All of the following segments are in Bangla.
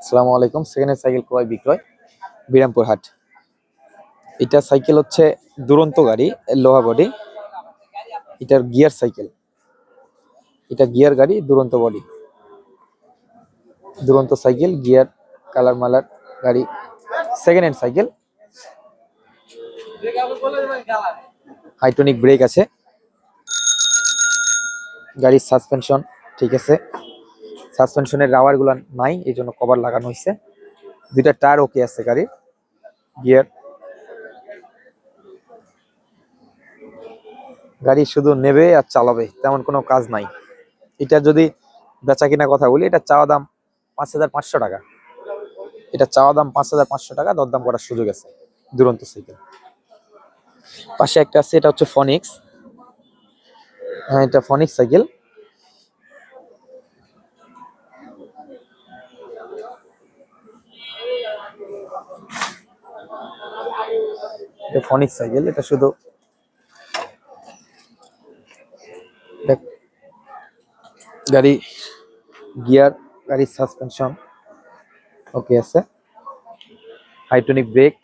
আসসালামু আলাইকুম হ্যান্ড সাইকেল ক্রয় বিক্রয়, বিরামপুর হাট। এটা সাইকেল হচ্ছে দুরন্ত গাড়ি, লোহা বডি। এটার গিয়ার সাইকেল। এটা গিয়ার গাড়ি, দুরন্ত বডি। দুরন্ত সাইকেল, গিয়ার, কালার মালার গাড়ি, সেকেন্ড হ্যান্ড সাইকেল। হাইটনিক ব্রেক আছে। গাড়ির সাসপেনশন ঠিক আছে। সাসপেনশনের রাবারগুলো নাই এই জন্য কভার লাগানো হয়েছে দুইটা টায়ার ওকে আছে গাড়ির গিয়ার গাড়ি শুধু নেবে আর চালাবে, তেমন কোনো কাজ নাই। এটা যদি বেচা কিনা কথা বলি, এটা চাওয়া দাম পাঁচ হাজার পাঁচশো টাকা। এটা চাওয়া দাম পাঁচ হাজার পাঁচশো টাকা, দরদাম করার সুযোগ আছে দুরন্ত সাইকেল। পাশে একটা আছে, এটা হচ্ছে ফনিক্স হ্যাঁ এটা ফনিক্স সাইকেল। এটা ফনিক্স সাইকেল এটা শুধু গাড়ি, গিয়ার, গাড়ির সাসপেনশন ওকে আছে। হাইটনিক ব্রেক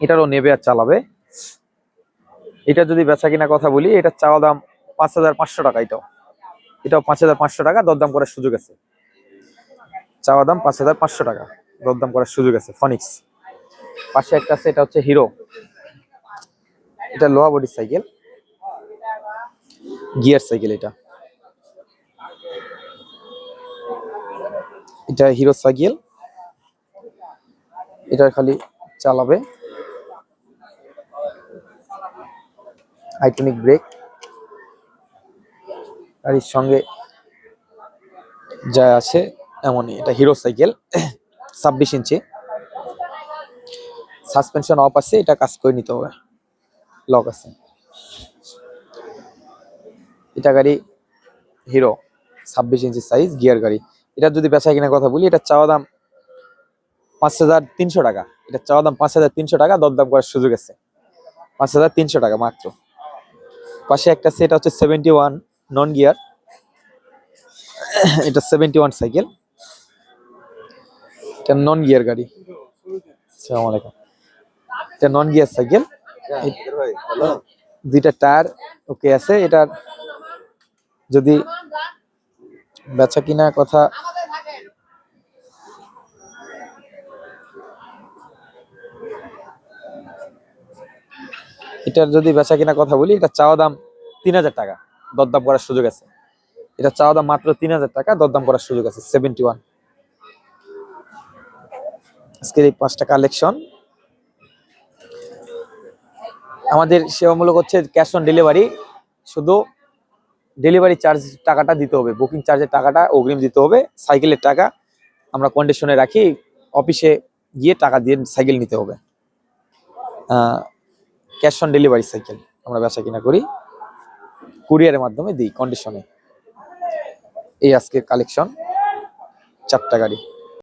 এটারও নেবে আর চালাবে। এটা যদি বেচা কিনা কথা বলি এটা চাওয়া দাম পাঁচ হাজার পাঁচশো টাকা এটাও। এটাও পাঁচ হাজার পাঁচশো টাকা, দরদাম করার সুযোগ আছে। চাওয়া দাম পাঁচ হাজার পাঁচশো টাকা, দরদাম করার সুযোগ আছে ফনিক্স পাশে একটা আছে, এটা হচ্ছে হিরো এটা লোহা বডি সাইকেল গিয়ার সাইকেল এটা। এটা হিরো সাইকেল এটা খালি চালাবে। হাইটনিক ব্রেক গাড়ির সঙ্গে যা আছে, এমনই। এটা হিরো সাইকেল ছাব্বিশ ইঞ্চি। সাসপেনশন অফ আছে, এটা কাজ করে নিতে হবে। লক আছে। এটা গাড়ি হিরো, ছাব্বিশ ইঞ্চি সাইজ গিয়ার গাড়ি। এটা যদি বেচা কিনা কথা বলি, এটা চাওয়া দাম পাঁচ হাজার তিনশো টাকা। এটা চাওয়া দাম পাঁচ হাজার তিনশো টাকা, দরদাম করার সুযোগ আছে। পাঁচ হাজার তিনশো টাকা মাত্র। পাশে একটা সেট হচ্ছে সেভেন্টি ওয়ান নন গিয়ার এটা সেভেন্টি ওয়ান সাইকেল এটা নন গিয়ার গাড়ি। আসসালামু আলাইকুম। এটা নন গিয়ার সাইকেল দুইটা টায়ার ওকে আছে। এটার যদি বেচা কিনা কথা এটার যদি বেচা কিনা কথা বলি এটা চাওয়া দাম তিন হাজার টাকা। দরদাম করার সুযোগ আছে। এটা চাওয়া দাম মাত্র তিন হাজার টাকা দরদাম করার সুযোগ আছে। সেভেন্টি ওয়ান আজকের এই পাঁচটা কালেকশন আমাদের সেবামূলক হচ্ছে ক্যাশ অন ডেলিভারি শুধু ডেলিভারি চার্জ টাকাটা দিতে হবে বুকিং চার্জের টাকাটা অগ্রিম দিতে হবে, সাইকেলের টাকা আমরা কন্ডিশনে রাখি অফিসে গিয়ে টাকা দিয়ে সাইকেল নিতে হবে। ক্যাশ অন ডেলিভারি সাইকেল আমরা বেচা কিনা করি কুরিয়ারের মাধ্যমে দিই কন্ডিশনে এই আজকের কালেকশন চারটা গাড়ি।